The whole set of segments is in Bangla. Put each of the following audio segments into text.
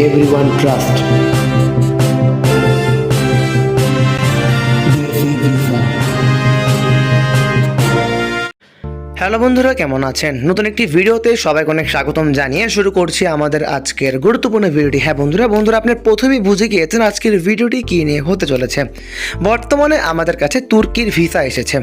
everyone trusts. হ্যালো বন্ধুরা, কেমন আছেন? নতুন একটি ভিডিওতে সবাইকে অনেক স্বাগতম জানিয়ে শুরু করছি আমাদের আজকের গুরুত্বপূর্ণ ভিডিওটি। হ্যাঁ বন্ধুরা বন্ধুরা, আপনার প্রথমেই বুঝে গিয়েছেন আজকের ভিডিওটি কী নিয়ে হতে চলেছে। বর্তমানে আমাদের কাছে তুর্কির ভিসা এসেছে।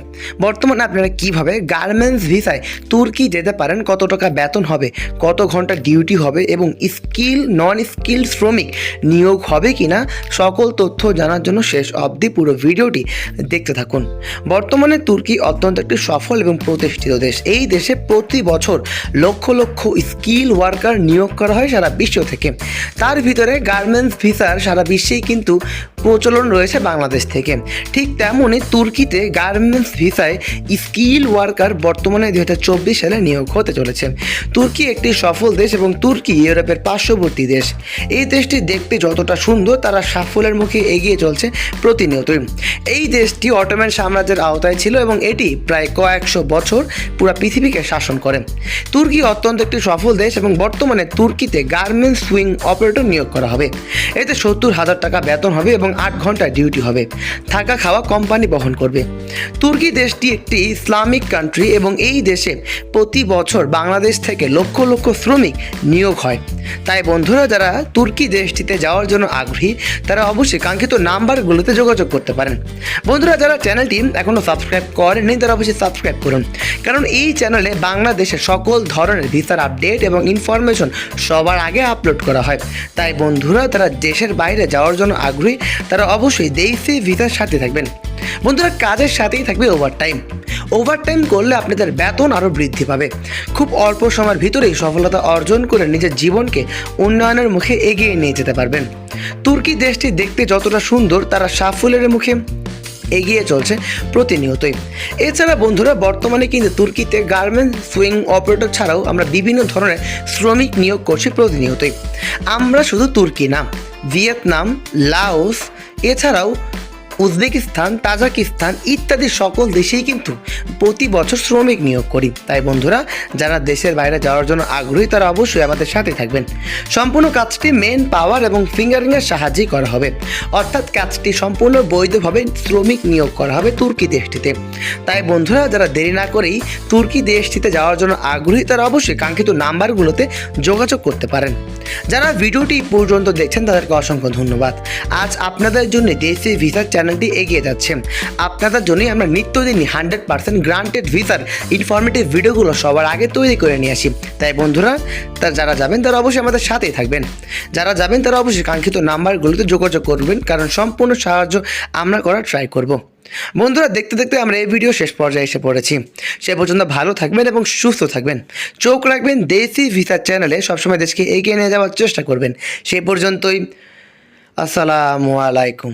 বর্তমানে আপনারা কীভাবে গার্মেন্টস ভিসায় তুর্কি যেতে পারেন, কত টাকা বেতন হবে, কত ঘণ্টা ডিউটি হবে এবং স্কিল নন স্কিল শ্রমিক নিয়োগ হবে কিনা, সকল তথ্য জানার জন্য শেষ অবধি পুরো ভিডিওটি দেখতে থাকুন। বর্তমানে তুর্কি অত্যন্ত একটি সফল এবং প্রতিষ্ঠিত এই দেশে প্রতি বছর লক্ষ লক্ষ স্কিল ওয়ার্কার নিয়োগ করা হয় সারা বিশ্ব থেকে। তার ভিতরে গার্মেন্টস ভিসার সারা বিশ্বেই কিন্তু প্রচলন রয়েছে বাংলাদেশ থেকে। ঠিক তেমনই তুর্কিতে গার্মেন্টস ভিসায় স্কিল ওয়ার্কার বর্তমানে দু হাজার চব্বিশ সালে নিয়োগ হতে চলেছে। তুর্কি একটি সফল দেশ এবং তুর্কি ইউরোপের পার্শ্ববর্তী দেশ। এই দেশটি দেখতে যতটা সুন্দর, তারা সাফল্যের মুখে এগিয়ে চলছে প্রতিনিয়তই। এই দেশটি অটোম্যান সাম্রাজ্যের আওতায় ছিল এবং এটি প্রায় কয়েকশো বছর পুরো পৃথিবীকে শাসন করে। তুর্কি অত্যন্ত একটি সফল দেশ এবং বর্তমানে তুর্কিতে গার্মেন্টস সুইং অপারেটর নিয়োগ করা হবে। এতে সত্তর হাজার টাকা বেতন হবে এবং আট ঘণ্টা ডিউটি হবে। থাকা খাওয়া কোম্পানি বহন করবে। তুর্কি দেশটি একটি ইসলামিক কান্ট্রি এবং এই দেশে প্রতি বছর বাংলাদেশ থেকে লক্ষ লক্ষ শ্রমিক নিয়োগ হয়। তাই বন্ধুরা, যারা তুর্কি দেশটিতে যাওয়ার জন্য আগ্রহী, তারা অবশ্যই কাঙ্ক্ষিত নাম্বারগুলোতে যোগাযোগ করতে পারেন। বন্ধুরা, যারা চ্যানেলটি এখনও সাবস্ক্রাইব করেননি, তারা অবশ্যই সাবস্ক্রাইব করুন। কারণ এই চ্যানেলে বাংলাদেশের সকল ধরনের ভিসার আপডেট এবং ইনফরমেশন সবার আগে আপলোড করা হয়। তাই বন্ধুরা তারা দেশের বাইরে যাওয়ার জন্য আগ্রহী, তারা অবশ্যই দেশি ভিসার সাথে থাকবেন। বন্ধুরা, কাজের সাথেই থাকবে ওভারটাইম ওভারটাইম করলে আপনাদের বেতন আরও বৃদ্ধি পাবে। খুব অল্প সময়ের ভিতরেই সফলতা অর্জন করে নিজের জীবনকে উন্নয়নের মুখে এগিয়ে নিয়ে যেতে পারবেন। তুর্কি দেশটি দেখতে যতটা সুন্দর, তারা সাফল্যের মুখে এগিয়ে চলছে প্রতিনিয়তই। এছাড়া বন্ধুরা, বর্তমানে কিন্তু তুর্কিতে গার্মেন্ট সুইং অপারেটর ছাড়াও আমরা বিভিন্ন ধরনের শ্রমিক নিয়োগ করছি প্রতিনিয়তই। আমরা শুধু তুর্কি না, ভিয়েতনাম, লাওস, এছাড়াও উজবেকিস্তান, তাজাকিস্তান ইত্যাদি সকল দেশেই কিন্তু প্রতি বছর শ্রমিক নিয়োগ করি। তাই বন্ধুরা, যারা দেশের বাইরে যাওয়ার জন্য আগ্রহী, তারা অবশ্যই আমাদের সাথে থাকবেন। সম্পূর্ণ কাজটি মেন পাওয়ার এবং ফিঙ্গারিংয়ের সাহায্যেই করা হবে। অর্থাৎ কাজটি সম্পূর্ণ বৈধভাবে শ্রমিক নিয়োগ করা হবে তুর্কি দেশটিতে। তাই বন্ধুরা, যারা দেরি না করেই তুর্কি দেশটিতে যাওয়ার জন্য আগ্রহী, তারা অবশ্যই কাঙ্ক্ষিত নাম্বারগুলোতে যোগাযোগ করতে পারেন। যারা ভিডিওটি পর্যন্ত দেখছেন, তাদেরকে অসংখ্য ধন্যবাদ। আজ আপনাদের জন্য দেশি ভিসার চ্যানেলটি এগিয়ে যাচ্ছে। আপনাদের জন্যই আমরা নিত্যদিনই হান্ড্রেড পার্সেন্ট গ্রান্টেড ভিসার ইনফরমেটিভ ভিডিওগুলো সবার আগে তৈরি করে নিয়ে আসি। তাই বন্ধুরা, তা যারা যাবেন তারা অবশ্যই আমাদের সাথেই থাকবেন। যারা যাবেন তারা অবশ্যই কাঙ্ক্ষিত নাম্বারগুলোতে যোগাযোগ করবেন, কারণ সম্পূর্ণ সাহায্য আমরা করার ট্রাই করব। বন্ধুরা, দেখতে দেখতে আমরা এই ভিডিও শেষ পর্যায়ে এসে পড়েছি। সে পর্যন্ত ভালো থাকবেন এবং সুস্থ থাকবেন। চোখ রাখবেন দেশি ভিসার চ্যানেলে সবসময় দেশকে এগিয়ে নিয়ে যাওয়ার চেষ্টা করবেন। সে পর্যন্তই। আসসালামু আলাইকুম।